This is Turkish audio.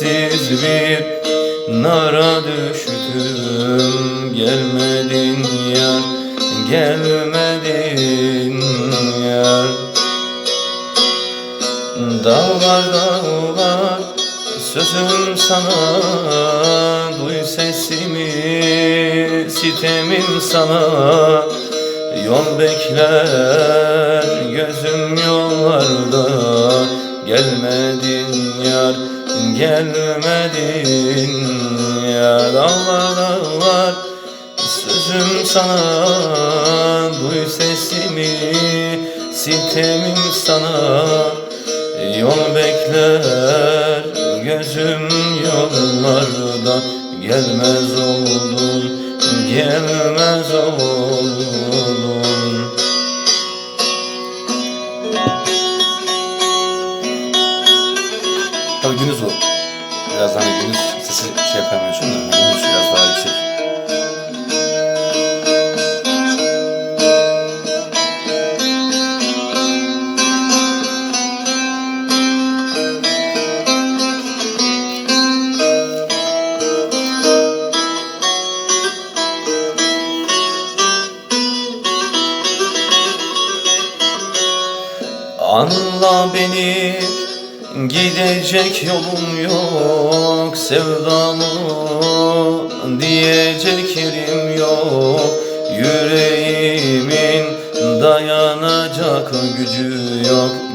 Vakitsiz bir nara düştüm. Gelmedin yar, gelmedin yar. Dağlar dağlar sözüm sana. Duy sesimi sitemim sana. Yol bekler gözüm yollarda. Gelmedin gelmedin. Dağlar dağlar sözüm sana. Duy sesimi sitemim sana. Yol bekler gözüm yollarda. Gelmez oldun, gelmez oldun Biraz daha gündüz sesi şey yapamıyorsun da. Gündüz biraz daha yüksek. Anla beni gidecek yolum yok Sevdamı diyecek yerim yok. Yüreğimin dayanacak gücü yok